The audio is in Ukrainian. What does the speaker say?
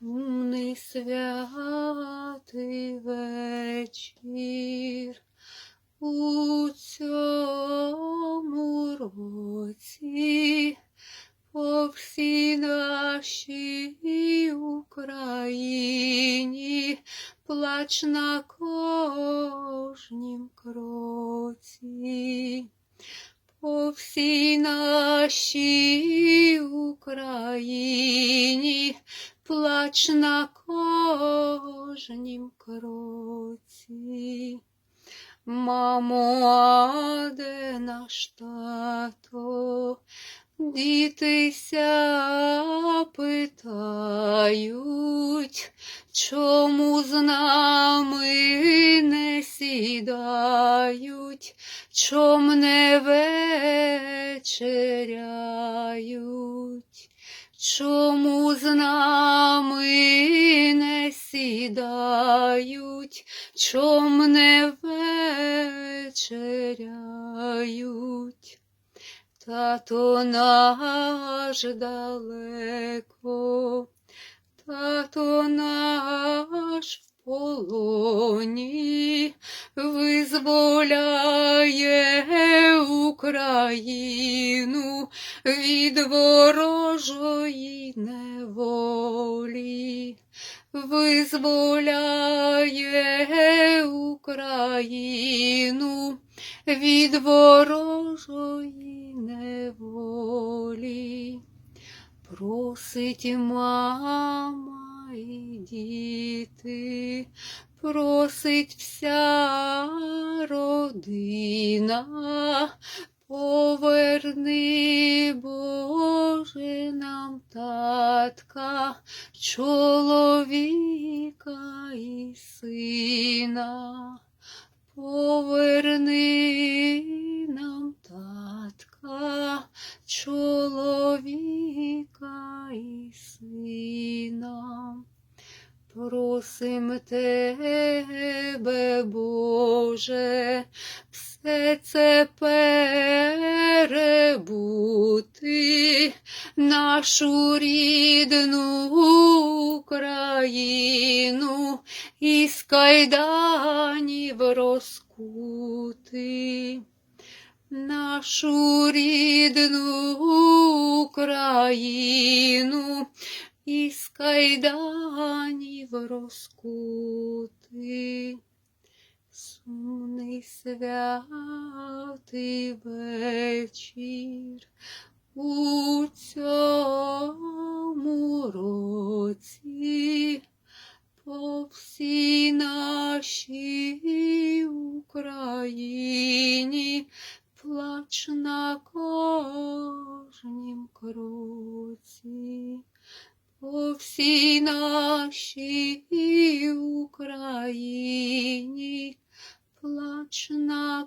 Сумний святий вечір у цьому році по всій нашій Україні плач на кожнім кроці. По всій нашій Україні плач на кожнім кроці. Мамо, а де наш тато? Дітися питають, чому з нами не сідають, чом не вечеряють, чому з нами не сідають, чом не вечеряють. Тато наш далеко, тато наш в полоні, визволяє Україну від ворожої неволі, визволяє Україну від ворожої неволі. Просить мама і діти, просить вся родина, поверни, Боже, нам татка, чоловіка і сина. Просим тебе, Боже, все це перебути, нашу рідну Україну із кайданів розкути. Нашу рідну Україну із кайданів розкути. Сумний святий вечір у цьому році по всій нашій Україні плач на кожнім кроці. По всій нашій Україні плач на